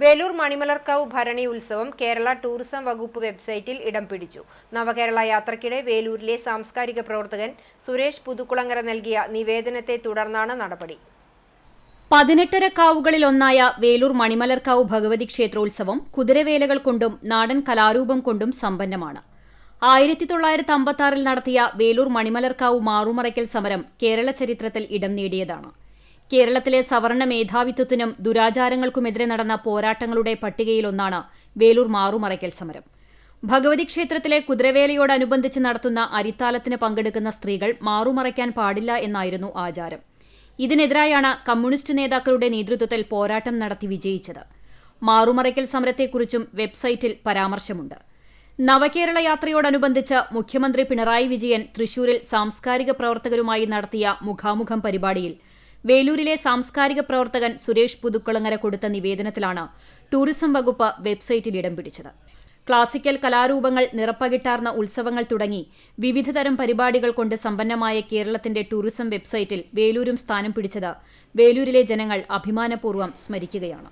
വേലൂർ മണിമലർക്കാവ് ഭരണി ഉത്സവം കേരള ടൂറിസം വകുപ്പ് വെബ്സൈറ്റിൽ ഇടം പിടിച്ചു. നവകേരള യാത്രയ്ക്കിടെ വേലൂരിലെ സാംസ്കാരിക പ്രവർത്തകൻ സുരേഷ് പുതുക്കുളങ്ങര നൽകിയ നിവേദനത്തെ തുടർന്നാണ് നടപടി. പതിനെട്ടര കാവുകളിലൊന്നായ വേലൂർ മണിമലർക്കാവ് ഭഗവതി ക്ഷേത്രോത്സവം കുതിരവേലകൾ കൊണ്ടും നാടൻ കലാരൂപം കൊണ്ടും സമ്പന്നമാണ്. ആയിരത്തി തൊള്ളായിരത്തി അമ്പത്തി നടത്തിയ വേലൂർ മണിമലർക്കാവ് മാറുമറയ്ക്കൽ സമരം കേരള ചരിത്രത്തിൽ ഇടം നേടിയതാണ്. കേരളത്തിലെ സവർണ മേധാവിത്വത്തിനും ദുരാചാരങ്ങൾക്കുമെതിരെ നടന്ന പോരാട്ടങ്ങളുടെ പട്ടികയിലൊന്നാണ് വേലൂർ മാറുമറയ്ക്കൽ സമരം. ഭഗവതി ക്ഷേത്രത്തിലെ കുതിരവേലയോടനുബന്ധിച്ച് നടത്തുന്ന അരിത്താലത്തിന് പങ്കെടുക്കുന്ന സ്ത്രീകൾ മാറുമറയ്ക്കാൻ പാടില്ല എന്നായിരുന്നു ആചാരം. ഇതിനെതിരായാണ് കമ്മ്യൂണിസ്റ്റ് നേതാക്കളുടെ നേതൃത്വത്തിൽ പോരാട്ടം നടത്തി വിജയിച്ചത്. മാറുമറയ്ക്കൽ സമരത്തെക്കുറിച്ചും വെബ്സൈറ്റിൽ പരാമർശമുണ്ട്. നവകേരള യാത്രയോടനുബന്ധിച്ച് മുഖ്യമന്ത്രി പിണറായി വിജയൻ തൃശൂരിൽ സാംസ്കാരിക പ്രവർത്തകരുമായി നടത്തിയ മുഖാമുഖം പരിപാടിയിൽ വേലൂരിലെ സാംസ്കാരിക പ്രവർത്തകൻ സുരേഷ് പുതുക്കുളങ്ങര കൊടുത്ത നിവേദനത്തിലാണ് ടൂറിസം വകുപ്പ് വെബ്സൈറ്റിൽ ഇടം പിടിച്ചത്. ക്ലാസിക്കൽ കലാരൂപങ്ങൾ നിറപ്പകിട്ടാർന്ന ഉത്സവങ്ങൾ തുടങ്ങി വിവിധതരം പരിപാടികൾ കൊണ്ട് സമ്പന്നമായ കേരളത്തിന്റെ ടൂറിസം വെബ്സൈറ്റിൽ വേലൂരും സ്ഥാനം പിടിച്ചത് വേലൂരിലെ ജനങ്ങൾ അഭിമാനപൂർവം സ്മരിക്കുകയാണ്.